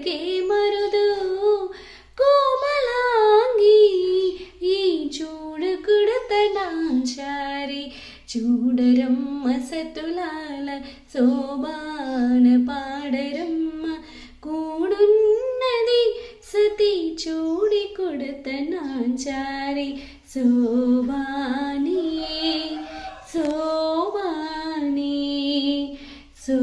ಬೆಳಕೆ ಮರುದು ಕೋಮಲಾಂಗಿ ಈ ಚೂಡು ಕುಡತನಾಚಾರಿ ചൂടരമ്മ സത്തുലാല സോപാന പാടരമ്മ കൂടുന്നതി സതി ചൂടി കൊടുത്ത നാഞ്ചാരി സോപാനേ സോപാനേ സോ